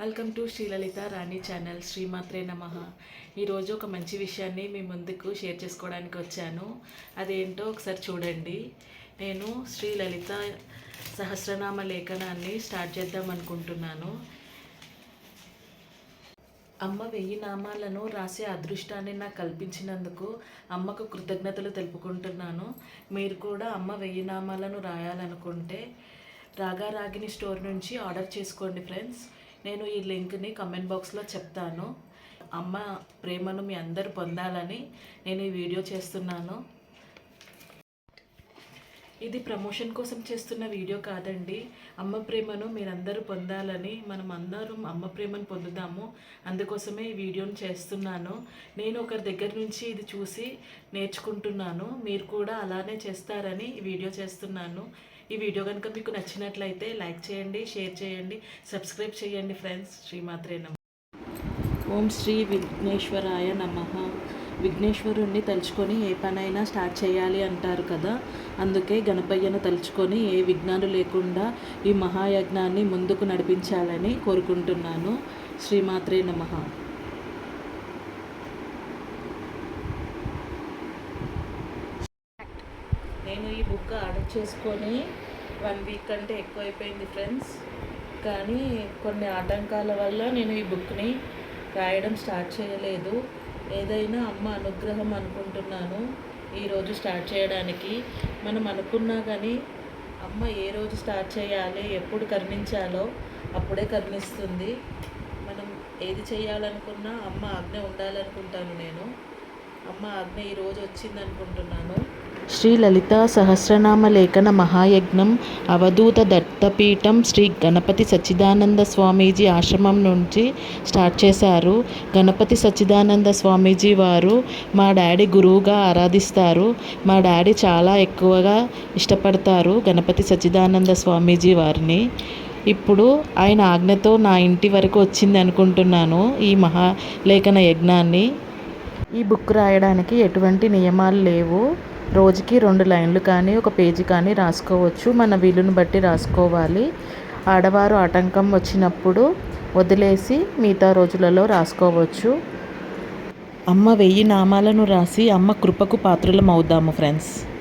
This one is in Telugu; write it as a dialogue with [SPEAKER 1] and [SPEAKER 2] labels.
[SPEAKER 1] Welcome to Srilalitha Rani channel శ్రీమాత్రే నమ ఈరోజు ఒక మంచి విషయాన్ని మీ ముందుకు షేర్ చేసుకోవడానికి వచ్చాను. అదేంటో ఒకసారి చూడండి. నేను శ్రీలలిత సహస్రనామ లేఖనాన్ని స్టార్ట్ చేద్దాం అనుకుంటున్నాను. అమ్మ వెయ్యి నామాలను రాసే అదృష్టాన్ని నాకు కల్పించినందుకు అమ్మకు కృతజ్ఞతలు తెలుపుకుంటున్నాను. మీరు కూడా అమ్మ వెయ్యి నామాలను రాయాలనుకుంటే రాగా రాగిని స్టోర్ నుంచి ఆర్డర్ చేసుకోండి ఫ్రెండ్స్ నేను ఈ లింక్ని కమెంట్ బాక్స్లో చెప్తాను. అమ్మ ప్రేమను మీ అందరు పొందాలని నేను ఈ వీడియో చేస్తున్నాను. ఇది ప్రమోషన్ కోసం చేస్తున్న వీడియో కాదండి. అమ్మ ప్రేమను మీరందరూ పొందాలని మనం అందరం అమ్మ ప్రేమను పొందుదాము. అందుకోసమే ఈ వీడియోను చేస్తున్నాను. నేను ఒకరి దగ్గర నుంచి ఇది చూసి నేర్చుకుంటున్నాను. మీరు కూడా అలానే చేస్తారని ఈ వీడియో చేస్తున్నాను. ఈ వీడియో కనుక మీకు నచ్చినట్లయితే లైక్ చేయండి షేర్ చేయండి సబ్స్క్రైబ్ చేయండి ఫ్రెండ్స్. శ్రీమాత్రే నమ. ఓం శ్రీ విఘ్నేశ్వరాయ నమ. విఘ్నేశ్వరుణ్ణి తలుచుకొని ఏ పనైనా స్టార్ట్ చేయాలి అంటారు కదా. అందుకే గణపయ్యను తలుచుకొని ఏ విఘ్నాలు లేకుండా ఈ మహాయజ్ఞాన్ని ముందుకు నడిపించాలని కోరుకుంటున్నాను. శ్రీమాత్రే నమ. నేను ఈ బుక్ ఆర్డర్ చేసుకొని వన్ వీక్ కంటే ఎక్కువ అయిపోయింది ఫ్రెండ్స్. కానీ కొన్ని ఆటంకాల వల్ల నేను ఈ బుక్ని రాయడం స్టార్ట్ చేయలేదు. ఏదైనా అమ్మ అనుగ్రహం అనుకుంటున్నాను ఈరోజు స్టార్ట్ చేయడానికి. మనం అనుకున్నా కానీ అమ్మ ఏ రోజు స్టార్ట్ చేయాలి ఎప్పుడు కరుణించాలో అప్పుడే కరుణిస్తుంది. మనం ఏది చేయాలనుకున్నా అమ్మ ఆజ్ఞ ఉండాలనుకుంటాను నేను. అమ్మ ఆజ్ఞ ఈరోజు వచ్చింది అనుకుంటున్నాను శ్రీ లలిత సహస్రనామ లేఖన మహాయజ్ఞం అవధూత దత్తపీఠం శ్రీ గణపతి సచ్చిదానంద స్వామీజీ ఆశ్రమం నుంచి స్టార్ట్ చేశారు. గణపతి సచ్చిదానంద స్వామీజీ వారు మా డాడీ గురువుగా ఆరాధిస్తారు. మా డాడీ చాలా ఎక్కువగా ఇష్టపడతారు గణపతి సచ్చిదానంద స్వామీజీ వారిని. ఇప్పుడు ఆయన ఆజ్ఞతో నా ఇంటి వరకు వచ్చింది అనుకుంటున్నాను ఈ మహాలేఖన యజ్ఞాన్ని. ఈ బుక్ రాయడానికి ఎటువంటి నియమాలు లేవు. రోజుకి రెండు లైన్లు కానీ ఒక పేజీ కానీ రాసుకోవచ్చు. మన వీలుని బట్టి రాసుకోవాలి. ఆడవారు ఆటంకం వచ్చినప్పుడు వదిలేసి మిగతా రోజులలో రాసుకోవచ్చు. అమ్మ వెయ్యి నామాలను రాసి అమ్మ కృపకు పాత్రలం అవుదాము ఫ్రెండ్స్.